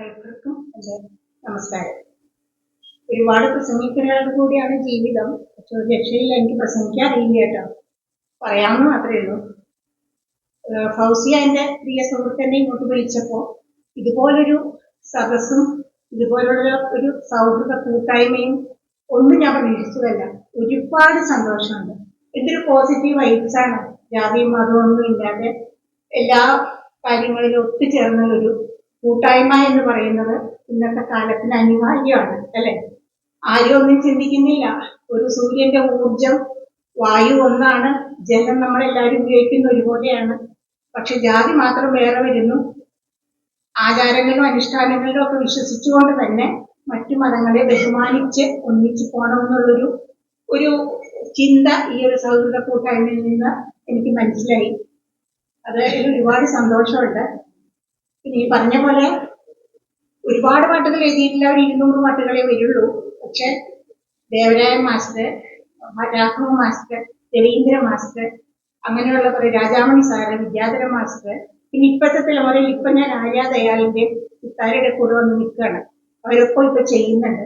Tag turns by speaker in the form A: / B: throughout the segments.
A: ഓരോരുത്തർക്കും എന്റെ നമസ്കാരം. ഒരുപാട് പ്രസംഗിക്കുന്നവരുടെ കൂടിയാണ് ജീവിതം. പക്ഷെ ഒരു രക്ഷയിൽ എനിക്ക് പ്രസംഗിക്കാൻ അറിയില്ല കേട്ടോ. പറയാമെന്ന് മാത്രമേ ഉള്ളൂ. ഫൗസിയ എന്റെ പ്രിയ സുഹൃത്തിനെ ഇങ്ങോട്ട് വിളിച്ചപ്പോൾ ഇതുപോലൊരു സദസ്സും ഇതുപോലുള്ള ഒരു സൗഹൃദ കൂട്ടായ്മയും ഒന്നും ഞാൻ പ്രതീക്ഷിച്ചതല്ല. ഒരുപാട് സന്തോഷമുണ്ട്. ഇതൊരു പോസിറ്റീവ് വൈബ്സ് ആണ്. ജാതിയും മതമൊന്നും ഇല്ലാതെ എല്ലാ കാര്യങ്ങളിലും ഒത്തുചേർന്ന ഒരു കൂട്ടായ്മ എന്ന് പറയുന്നത് ഇന്നത്തെ കാലത്തിന് അനിവാര്യമാണ് അല്ലെ? ആരും ഒന്നും ചിന്തിക്കുന്നില്ല. ഒരു സൂര്യന്റെ ഊർജം വായു ഒന്നാണ് ജലം നമ്മളെല്ലാവരും ഉപയോഗിക്കുന്ന ഒരുപോലെയാണ്. പക്ഷെ ജാതി മാത്രം വേറെ വരുന്നു. ആചാരങ്ങളും അനുഷ്ഠാനങ്ങളിലും ഒക്കെ വിശ്വസിച്ചുകൊണ്ട് തന്നെ മറ്റു മതങ്ങളെ ബഹുമാനിച്ച് ഒന്നിച്ചു പോകണമെന്നുള്ളൊരു ഒരു ചിന്ത ഈ ഒരു സൗഹൃദ കൂട്ടായ്മയിൽ നിന്ന് എനിക്ക് മനസ്സിലായി. അത് ഒരുപാട് സന്തോഷമുണ്ട്. ഈ പറഞ്ഞ പോലെ ഒരുപാട് പാട്ടുകൾ എഴുതിയിട്ടില്ല ഒരു ഇരുന്നൂറ് പാട്ടുകളെ വരുള്ളൂ. പക്ഷെ Devaraya master Raghava master Ravindra master അങ്ങനെയുള്ള കുറെ രാജാമണി സാറ് വിദ്യാധര മാസ്റ്റർ പിന്നെ ഇപ്പോഴത്തെ തലമുറയിൽ ഇപ്പൊ ഞാൻ ആര്യ ദയാലിന്റെ ഇത്താരുടെ കൂടെ വന്ന് നിൽക്കുകയാണ്. അവരൊക്കെ ഇപ്പൊ ചെയ്യുന്നുണ്ട്.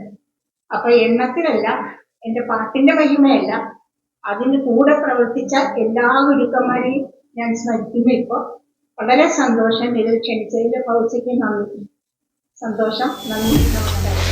A: അപ്പൊ എണ്ണത്തിലല്ല എന്റെ പാട്ടിന്റെ മഹിമയല്ല അതിന് കൂടെ പ്രവർത്തിച്ച എല്ലാ ഗുരുക്കന്മാരെയും ഞാൻ സ്മരിക്കുന്നു ഇപ്പൊ. വളരെ സന്തോഷം. ഇത് ക്ഷണിച്ചതിന്റെ പൗച്ചയ്ക്ക് നന്ദി. സന്തോഷം. നന്ദി. നമസ്കാരം.